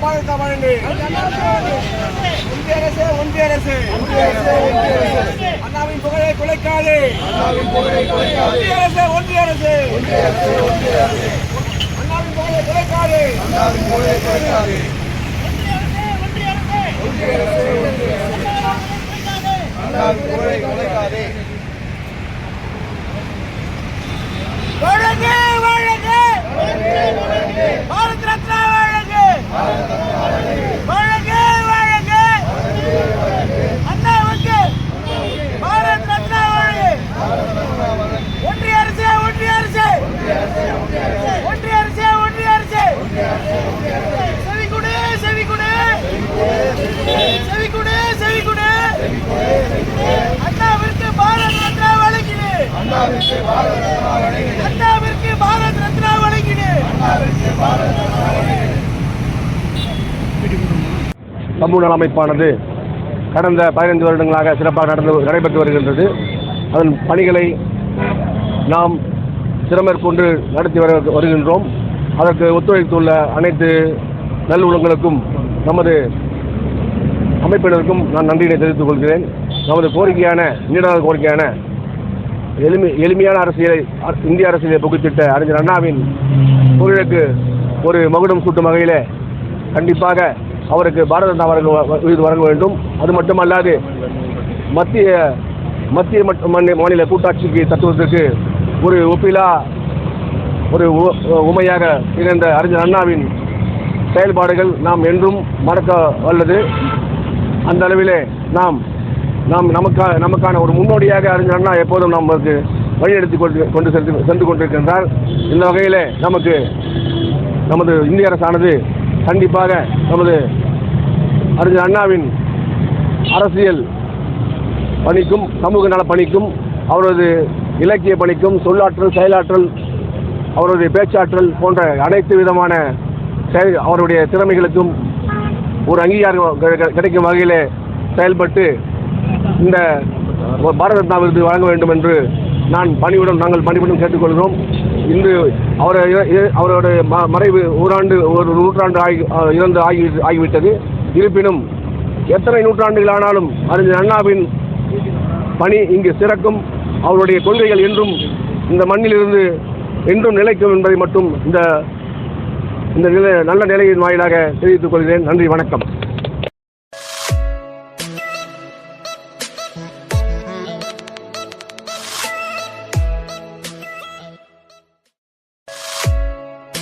பாரத வழங்கு ஒன்றிய அரசு ஒன்றிய அரசு அண்ணாவின் புகழை குலைக்காது. ஒன்றிய அரசு ஒன்றிய அரசு. அண்ணாவின் புகழை குலைக்காது வழங்கு வழங்கு வழங்கு அண்ணாவுக்கு பாரத் ரத்னா வழங்கு ஒன்றிய அரசு ஒன்றிய அரசு ஒன்றிய அரசு ஒன்றிய அரசு செவி கொடு செவி கொடு செவி கொடு செவி கொடு அண்ணாவிற்கு பாரத் ரத்னா அண்ணாவிற்கு பாரத் ரத்னா வழங்கிடு சமூக நல அமைப்பானது கடந்த பதினைந்து வருடங்களாக சிறப்பாக நடந்து நடைபெற்று வருகின்றது. அதன் பணிகளை நாம் சிறமேற்கொண்டு நடத்தி வர வருகின்றோம். அதற்கு ஒத்துழைத்துள்ள அனைத்து நல்லுள்ளங்களுக்கும் நமது அமைப்பினருக்கும் நான் நன்றியினை தெரிவித்துக் கொள்கிறேன். நமது கோரிக்கையான நீண்டநாள் கோரிக்கையான எளிமை எளிமையான அரசியலை இந்திய அரசியலை புகுத்திட்ட அறிஞர் அண்ணாவின் புகழுக்கு ஒரு மகுடம் சூட்டும் வகையில் கண்டிப்பாக அவருக்கு பாரத ஜனதா வழங்க விருது வழங்க வேண்டும். அது மட்டுமல்லாது மத்திய மத்திய மாநில மாநில கூட்டாட்சிக்கு தத்துவத்திற்கு ஒரு ஒப்பிலா ஒரு உ- உமையாக இணைந்த அறிஞர் அண்ணாவின் செயல்பாடுகள் நாம் என்றும் மறக்க வல்லது. அந்த அளவிலே நாம் நாம் நமக்கா நமக்கான ஒரு முன்னோடியாக அறிஞர் அண்ணா எப்போதும் நமக்கு வழிநடத்தி கொண்டு கொண்டு சென்று சென்று கொண்டிருக்கின்றார் இந்த வகையில் நமக்கு நமது இந்திய அரசானது கண்டிப்பாக நமது அறிஞர் அண்ணாவின் அரசியல் பணிக்கும் சமூக நல பணிக்கும் அவரது இலக்கிய பணிக்கும் சொல்லாற்றல் செயலாற்றல் அவரது பேச்சாற்றல் போன்ற அனைத்து விதமான செயல் அவருடைய திறமைகளுக்கும் ஒரு அங்கீகாரம் கிடைக்கும் வகையில் செயல்பட்டு இந்த பாரத ரத்னா விருது வழங்க வேண்டும் என்று நான் பணிவுடன் நாங்கள் பணிவுடன் கேட்டுக்கொள்கிறோம். இன்று அவர் அவருடைய ம- மறைவு ஓராண்டு ஒரு நூற்றாண்டு ஆகி இறந்து ஆகி ஆகிவிட்டது. இருப்பினும் எத்தனை நூற்றாண்டுகள் ஆனாலும் அறிஞர் அண்ணாவின் பணி இங்கு சிறக்கும். அவருடைய கொள்கைகள் என்றும் இந்த மண்ணிலிருந்து என்றும் நிலைக்கும் என்பதை மட்டும் இந்த இந்த நல்ல நிலையின் வாயிலாக தெரிவித்துக் கொள்கிறேன். நன்றி வணக்கம்.